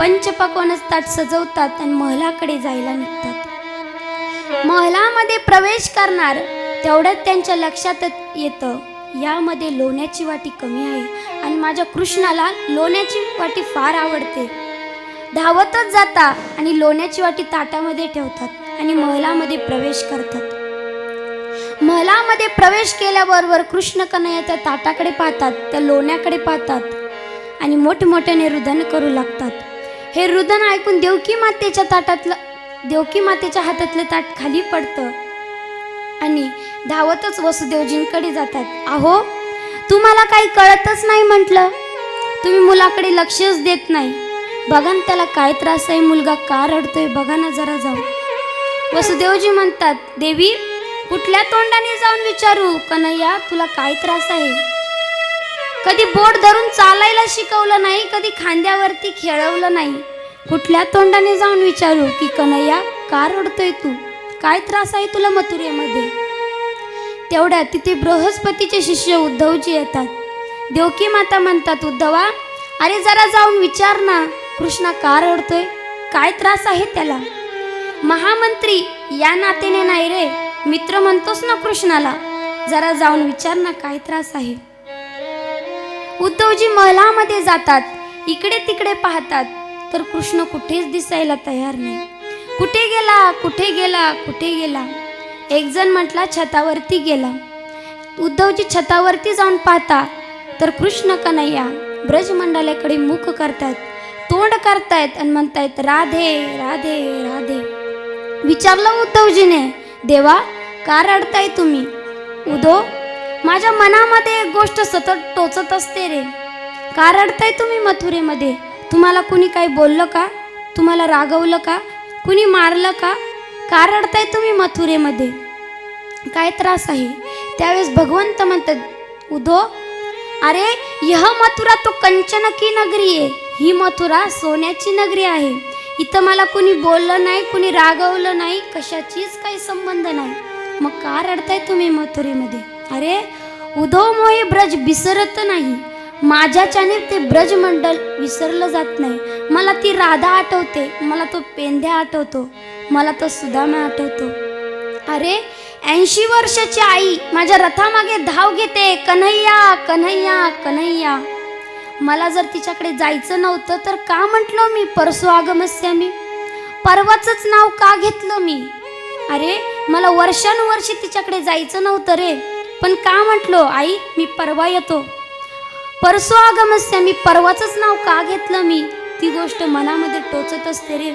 पंचपक्वानच ताट सजवतात आणि महलाकडे जायला निघतात. महलामध्ये प्रवेश करणार तेवढ्यात त्यांच्या लक्षात येतं. यामध्ये लोण्याची वाटी कमी आहे आणि माझ्या कृष्णाला लोण्याची वाटी फार आवडते. धावतच जाता आणि लोण्याची वाटी ताटामध्ये ठेवतात आणि महलामध्ये प्रवेश करतात. महलामध्ये प्रवेश केल्याबरोबर कृष्ण कन्हैया त्या ताटाकडे पाहतात त्या लोण्याकडे पाहतात आणि मोठमोठ्याने रुदन करू लागतात. हे रुदन ऐकून देवकी मातेच्या ताटातलं देवकी मातेच्या हातातलं ताट खाली पडतं. आणि धावतच वसुदेवजींकडे जातात. अहो तुम्हाला काही कळतच नाही म्हटलं? तुम्ही मुलाकडे लक्षच देत नाही. बघा ना त्याला काय त्रास आहे मुलगा का रडतोय बघा ना जरा जाऊ वसुदेवजी म्हणतात देवी कुठल्या तोंडाने जाऊन विचारू? कन्हैया तुला काय त्रास आहे? कधी बोट धरून चालायला शिकवलं नाही कधी खांद्यावरती खेळवलं नाही. कुठल्या तोंडाने जाऊन विचारू की कन्हैया का रडतोय तू? काय त्रास आहे तुला मथुरेमध्ये? तेवढ्या तिथे बृहस्पतीचे शिष्य उद्धवजी येतात. देवकी माता म्हणतात उद्धवा अरे जरा जाऊन विचार ना कृष्णा का रडतोय काय त्रास आहे त्याला? महामंत्री या नातेने नाही रे. मित्र म्हणतोस ना कृष्णाला. जरा जाऊन विचार ना काय त्रास आहे. उद्धवजी महलामध्ये जातात. इकडे तिकडे पाहतात. तर कृष्ण कुठेच दिसायला तयार नाही. कुठे गेला? कुठे गेला? कुठे गेला? एक जण म्हटला छतावरती गेला. उद्धवजी छतावरती जाऊन पाहता तर कृष्ण कन्हैया ब्रजमंडलाकडे मुख करतायत तोंड करतायत आणि म्हणतायत राधे राधे राधे. विचारलं उद्धवजीने देवा का रडताय तुम्ही? उदो माझ्या मनामध्ये एक गोष्ट सतत टोचत असते रे. का रडताय तुम्ही मथुरेमध्ये. तुम्हाला कुणी काही बोललं का? तुम्हाला रागवलं का? कुणी मारलं का? का रडताय तुम्ही मथुरेमध्ये. काय त्रास आहे? त्यावेळेस भगवंत म्हणतात उदो अरे यह मथुरा तो कंचन की नगरी आहे. ही मथुरा सोन्याची नगरी आहे. इथं मला कुणी बोललं नाही कुणी रागवलं नाही कशाचीच काही संबंध नाही. मग का रडताय तुम्ही मथुरेमध्ये. अरे उदो ब्रज विसरत नाही. माझ्याच्याने ते ब्रजमंडल विसरलं जात नाही. मला ती राधा आठवते. मला तो पेंध्या आठवतो. मला तो सुदामा आठवतो. अरे ऐंशी वर्षाची आई माझ्या रथामागे धाव घेते. कन्हैया कन्हैया कन्हैया. मला जर तिच्याकडे जायचं नव्हतं तर का म्हटलं मी परसो आगमस्या मी? परवाचंच नाव का घेतलं मी? अरे मला वर्षानुवर्षी तिच्याकडे जायचं नव्हतं रे. पण का म्हटलो आई मी परवा येतो. परसो आगमस्य मी परवाचंच नाव का घेतलं मी? ती गोष्ट मनामध्ये टोचत असते रे.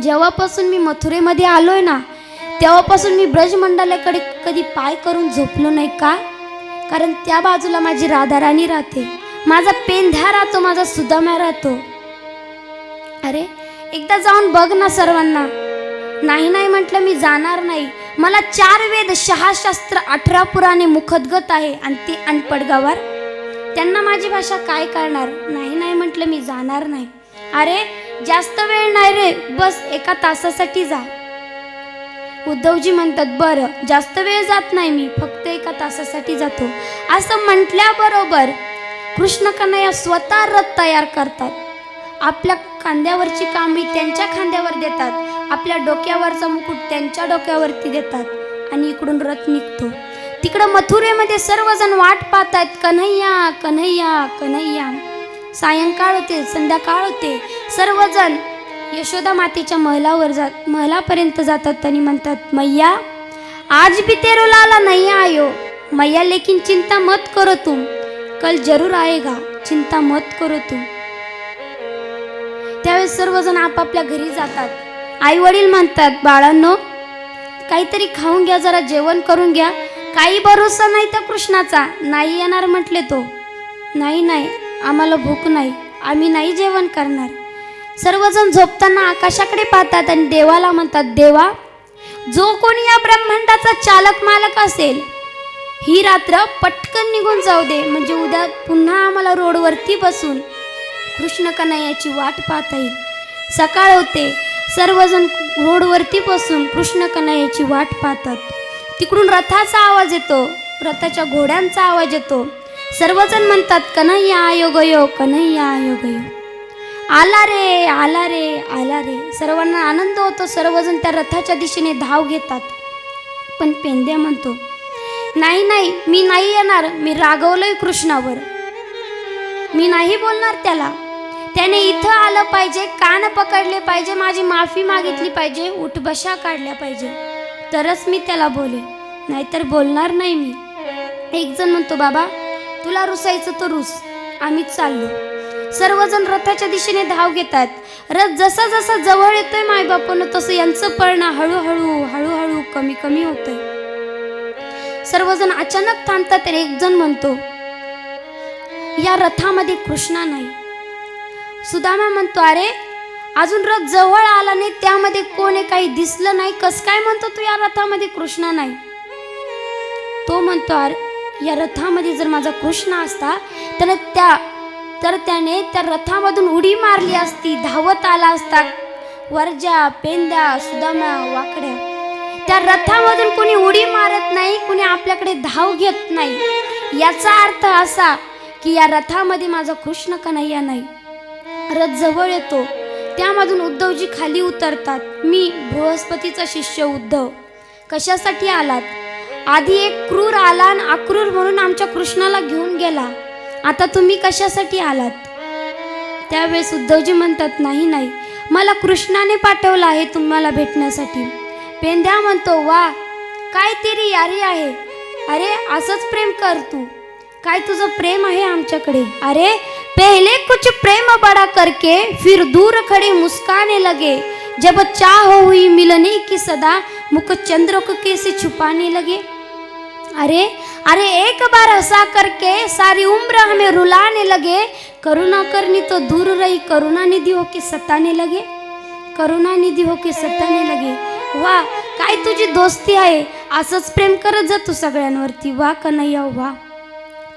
जेव्हापासून मी मथुरेमध्ये आलोय ना तेव्हापासून मी ब्रजमंडलाकडे कधी पाय करून झोपलो नाही का? कारण त्या बाजूला माझी राधाराणी राहते. माझा पेंध्या राहतो माझा सुदाम्या राहतो. अरे एकदा जाऊन बघ ना सर्वांना. नाही नाही म्हटलं मी जाणार नाही. मला चार वेद शहाशास्त्र अठरा पुराणे मुखदगत आहे आणि ती अनपड त्यांना माझी भाषा काय करणार? नाही नाही म्हटलं मी जाणार नाही. अरे जास्त वेळ नाही रे. बस एका तासासाठी जा. उद्धवजी म्हणतात बरं जास्त वेळ जात नाही मी. फक्त एका तासासाठी जातो. असं म्हटल्याबरोबर कृष्ण कन्हैया स्वतः रथ तयार करतात. आपल्या खांद्यावरची कांबळी त्यांच्या खांद्यावर देतात. आपल्या डोक्यावरचा मुकुट त्यांच्या डोक्यावरती देतात आणि इकडून रथ निघतो. तिकडं मथुरेमध्ये सर्वजण वाट पाहतात कन्हैया कन्हैया कन्हैया. सायंकाळ होते संध्याकाळ होते. सर्वजण यशोदा मातेच्या महलावर जात महलापर्यंत जातात आणि म्हणतात मैया आज भी तेरो लाला नहीं आयो. मैया लेकिन चिंता मत करो तुम. कल जरूर आएगा. चिंता मत करो तुम. त्यावेळेस सर्वजण आपापल्या घरी जातात. आई वडील म्हणतात बाळांनो काहीतरी खाऊन घ्या जरा जेवण करून घ्या. काही भरोसा नाही त्या कृष्णाचा. नाही येणार म्हटले तो. नाही नाही आम्हाला भूक नाही. आम्ही नाही जेवण करणार. सर्वजण झोपताना आकाशाकडे पाहतात आणि देवाला म्हणतात देवा जो कोणी या ब्रह्मांडाचा चालक मालक असेल ही रात्र पटकन निघून जाऊ दे. म्हणजे उद्या पुन्हा आम्हाला रोडवरती बसून कृष्ण कन्हैयाची वाट पाहता येईल. सकाळ होते. सर्वजण रोडवरती बसून कृष्ण कन्हैयाची वाट पाहतात. तिकडून रथाचा आवाज येतो. रथाच्या घोड्यांचा आवाज येतो. सर्वजण म्हणतात कन्हैया आयोगयो कन्हैया आयोगयो आला रे आला रे आला रे. सर्वांना आनंद होतो. सर्वजण त्या रथाच्या दिशेने धाव घेतात. पण पेंद्या म्हणतो नाही नाही मी नाही येणार. मी रागवलोय कृष्णावर. मी नाही बोलणार त्याला. त्याने इथं आलं पाहिजे कान पकडले पाहिजे माझी माफी मागितली पाहिजे उठबशा काढल्या पाहिजे. तरच मी त्याला बोले नाहीतर बोलणार नाही मी. एक जण म्हणतो बाबा तुला रुसायचं तर रुस. आम्हीच चाललो. सर्वजण रथाच्या दिशेने धाव घेतात. रथ जसा जसा जवळ येतोय मायबापानं तसं यांचं पळणं हळूहळू हळूहळू कमी कमी होतंय. सर्वजण अचानक थांबतात तर एक जण म्हणतो या रथामध्ये कृष्णा नाही. सुदामा म्हणतो अरे अजून रथ जवळ आला नाही त्यामध्ये कोणी काही दिसलं नाही. कस काय म्हणतो तू या रथामध्ये? कृष्ण नाही. तो म्हणतो अरे या रथामध्ये जर माझा कृष्ण असता तर त्या तर त्याने त्या रथामधून उडी मारली असती धावत आला असता. वरजा पेंद्या सुदामा वाकड्या. त्या रथामधून कोणी उडी मारत नाही कोणी आपल्याकडे धाव घेत नाही. याचा अर्थ असा की या रथामध्ये माझा कृष्ण कन्हैया नाही. रथ जवळ येतो. त्यामधून उद्धवजी खाली उतरतात. मी बृहस्पतीचा शिष्य उद्धव. कशासाठी आलात? आधी एक क्रूर आला आणि अक्रूर म्हणून आमच्या कृष्णाला घेऊन गेला. आता तुम्ही कशासाठी आलात? त्यावेळेस उद्धवजी म्हणतात नाही नाही. मला कृष्णाने पाठवलं आहे तुम्हाला भेटण्यासाठी. पेंद्या म्हणतो वा काय तेरी यारी आहे? अरे असंच प्रेम कर तू. काय तुझं प्रेम आहे आमच्याकडे? अरे पहले कुछ प्रेम बड़ा करके फिर दूर खड़े मुस्काने लगे। जब चाह हुई मिलने की सदा मुख चंद्र को कैसे छुपाने लगे? अरे अरे एक बार हंसा करके सारी उम्र हमें रुलाने लगे। करुणा करनी तो दूर रही करुणा निधि होके सताने लगे। करुणा निधी होके सताने लगे। वा काय तुझी दोस्ती आहे? असंच प्रेम करत जा तू सगळ्यांवरती. वा कन्हैया वा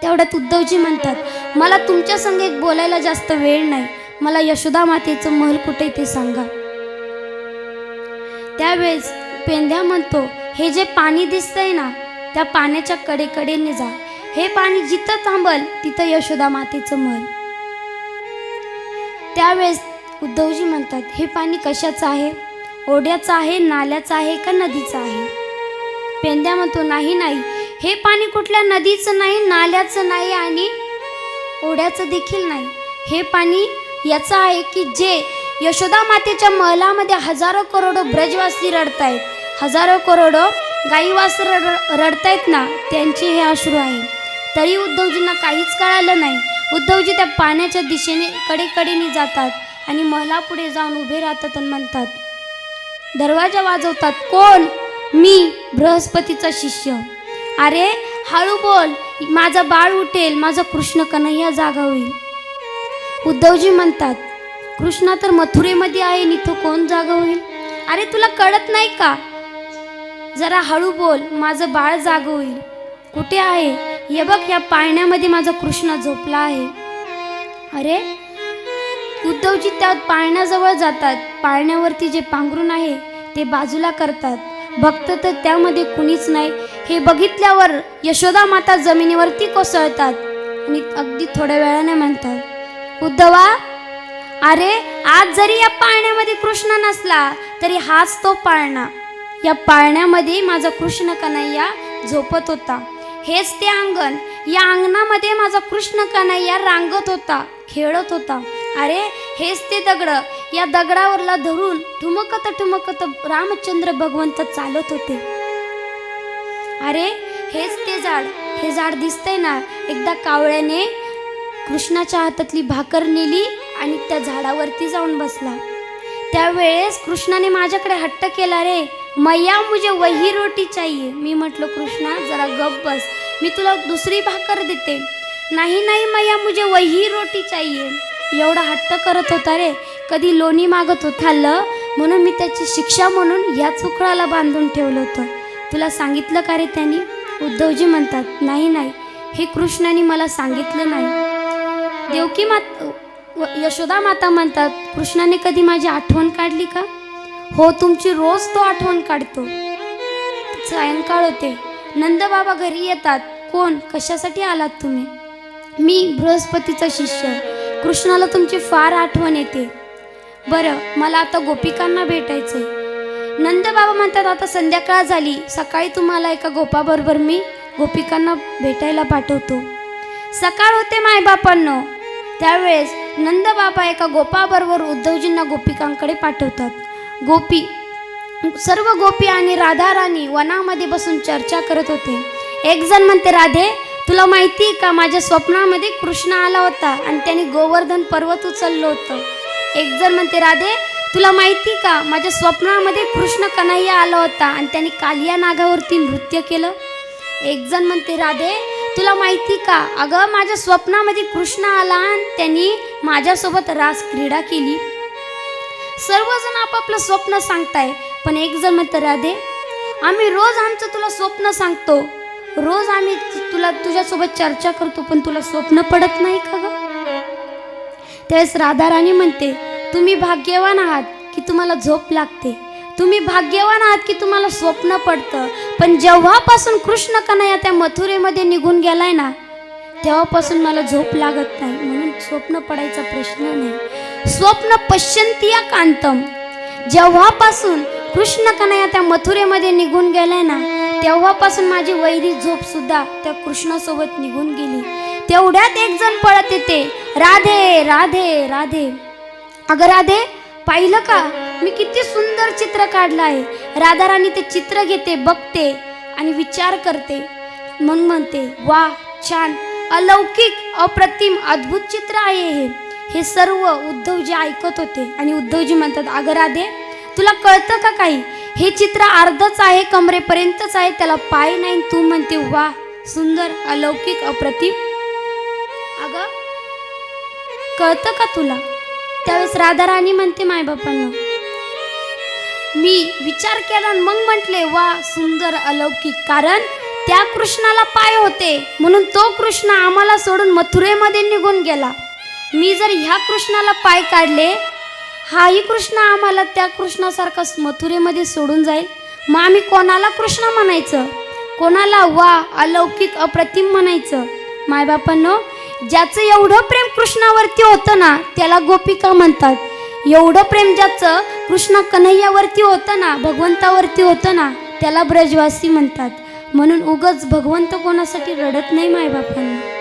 तेवढ्यात उद्धवजी म्हणतात मला तुमच्या संग एक बोलायला जास्त वेळ नाही. मला यशोदा मातेचं महल कुठे ते सांगा. त्यावेळेस पेंद्या म्हणतो हे जे पाणी दिसतंय ना त्या पाण्याच्या कडेकडेने जा. हे पाणी जिथं थांबल तिथं यशोदा मातेचं महल. त्यावेळेस उद्धवजी म्हणतात हे पाणी कशाचं आहे? ओढ्याचं आहे नाल्याचं आहे का नदीचं आहे? पेंद्या म्हणतो नाही नाही. हे पाणी कुठल्या नदीचं नाही नाल्याचं नाही आणि ओढ्याचं देखील नाही. हे पाणी याचं आहे की जे यशोदा मातेच्या महलामध्ये हजारो करोडो ब्रजवासी रडतायत. हजारो करोडो गाईवास रड रडतायत ना त्यांचे हे अश्रू आहे. तरी उद्धवजींना काहीच कळालं नाही. उद्धवजी त्या पाण्याच्या दिशेने कडेकडेने जातात आणि महलापुढे जाऊन उभे राहतात आणि म्हणतात दरवाजा वाजवतात. कोण? मी बृहस्पतीचा शिष्य. अरे हळू बोल माझा बाळ उठेल माझा कृष्ण कन्हैया जागा होईल. उद्धवजी म्हणतात कृष्णा तर मथुरेमध्ये आहे आणि तो कोण जागा होईल? अरे तुला कळत नाही का? जरा हळू बोल माझं बाळ जाग होईल. कुठे आहे? हे बघ या पाळण्यामध्ये माझा कृष्ण झोपला आहे. अरे? उद्धवजी त्या पाळण्याजवळ जातात. पाळण्यावरती जे पांघरून आहे ते बाजूला करतात. भक्त तर त्यामध्ये कुणीच नाही. हे बघितल्यावर यशोदा माता जमिनीवरती कोसळतात आणि अगदी थोड्या वेळाने म्हणतात उद्धवा अरे आज जरी या पाळण्यामध्ये कृष्ण नसला तरी हाच तो पाळणा. या पाळण्यामध्ये माझा कृष्ण कन्हैया झोपत होता. हेच ते अंगण. या अंगणामध्ये माझा कृष्ण कन्हैया रांगत होता खेळत होता. अरे हेच ते दगड. या दगडावरला धरून ठुमकत ठुमकत रामचंद्र भगवंत चालत होते. अरे हेच ते झाड. हे झाड दिसतंय ना एकदा कावळ्याने कृष्णाच्या हातातली भाकर नेली आणि त्या झाडावरती जाऊन बसला. त्यावेळेस कृष्णाने माझ्याकडे हट्ट केला रे मैया मुझे वही रोटी चाहिए. मी म्हटलं कृष्णा जरा गप बस. मी तुला दुसरी भाकर देते. नाही नाही मैया मुझे वही रोटी चाहिए. एवढा हट्ट करत होता रे कधी लोणी मागत होत खाल्लं म्हणून मी त्याची शिक्षा म्हणून या चुकळाला बांधून ठेवलं होतं. तुला सांगितलं का रे त्यांनी? उद्धवजी म्हणतात नाही नाही. हे कृष्णाने मला सांगितलं नाही. देवकी मात यशोदा माता म्हणतात कृष्णाने कधी माझी आठवण काढली का? हो तुमची रोज तो आठवण काढतो. सायंकाळ होते. नंदबाबा घरी येतात. कोण? कशासाठी आलात तुम्ही? मी बृहस्पतीचा शिष्य. कृष्णाला तुमची फार आठवण येते. बरं मला आता गोपिकांना भेटायचंय. आहे बाबा म्हणतात आता संध्याकाळ झाली. सकाळी तुम्हाला एका गोपाबरोबर मी गोपिकांना भेटायला पाठवतो. सकाळ होते मायबापांनो. त्यावेळेस नंद बाबा एका गोपाबरोबर उद्धवजींना गोपिकांकडे पाठवतात. गोपी सर्व गोपी आणि राधा राणी वनामध्ये बसून चर्चा करत होते. एक जण म्हणते राधे तुला माहिती आहे का? माझ्या स्वप्नामध्ये कृष्ण आला होता आणि त्याने गोवर्धन पर्वत उचललं होतं. एक जण म्हणते राधे तुला माहिती का? माझ्या स्वप्नामध्ये कृष्ण कन्हैया आला होता आणि त्याने कालिया नागावरती नृत्य केलं. एक जण म्हणते राधे तुला माहिती का? अगं माझ्या स्वप्नामध्ये कृष्ण आला आणि त्यांनी माझ्यासोबत रास क्रीडा केली. सर्वजण आपापलं स्वप्न सांगताय पण एक जण म्हणते राधे आम्ही रोज आमचं तुला स्वप्न सांगतो. रोज आम्ही तुला तुझ्यासोबत चर्चा करतो पण तुला स्वप्न पडत नाही का ग? त्यावेळेस राधाराणी म्हणते तुम्ही भाग्यवान आहात की तुम्हाला झोप लागते. तुम्ही भाग्यवान आहात की तुम्हाला स्वप्न पडतं. पण जेव्हापासून कृष्ण कन्हैया त्या मथुरेमध्ये निघून गेलाय ना तेव्हापासून मला झोप लागत नाही. म्हणून स्वप्न पडायचा प्रश्न नाही. स्वप्न पश्यंतिया कांतम. जेव्हापासून कृष्ण कन्हैया त्या मथुरेमध्ये निघून गेलाय ना तेव्हापासून माझी वैरी झोप सुद्धा त्या कृष्णासोबत निघून गेली. तेवढ्यात एक जण पळत येते. राधे राधे राधे. अगं राधे पाहिलं का? मी किती सुंदर चित्र काढलं आहे. राधाराणी ते चित्र घेते बघते आणि विचार करते. मग म्हणते वा छान. अलौकिक अप्रतिम अद्भुत चित्र आहे हे. हे सर्व उद्धवजी ऐकत होते आणि उद्धवजी म्हणतात अगं राधे तुला कळतं का काही? हे चित्र अर्धच आहे कमरेपर्यंतच आहे त्याला पाय नाही. तू म्हणते वा सुंदर अलौकिक अप्रतिम. अगं कळतं का तुला? त्यावेळेस राधाराणी म्हणते मायबापांना मी विचार केला आणि मग म्हटले वा सुंदर अलौकिक. कारण त्या कृष्णाला पाय होते. म्हणून तो कृष्ण आम्हाला सोडून मथुरेमध्ये निघून गेला. मी जर ह्या कृष्णाला पाय काढले हाही कृष्ण आम्हाला त्या कृष्णासारखा मथुरेमध्ये सोडून जाईल. मग आम्ही कोणाला कृष्ण म्हणायचं? कोणाला वा अलौकिक अप्रतिम म्हणायचं? मायबापांनो ज्याचं एवढं प्रेम कृष्णावरती होतं ना त्याला गोपिका म्हणतात. एवढं प्रेम ज्याचं कृष्ण कन्हैयावरती होतं ना भगवंतावरती होतं ना त्याला ब्रजवासी म्हणतात. म्हणून उगच भगवंत कोणासाठी रडत नाही मायबापांना.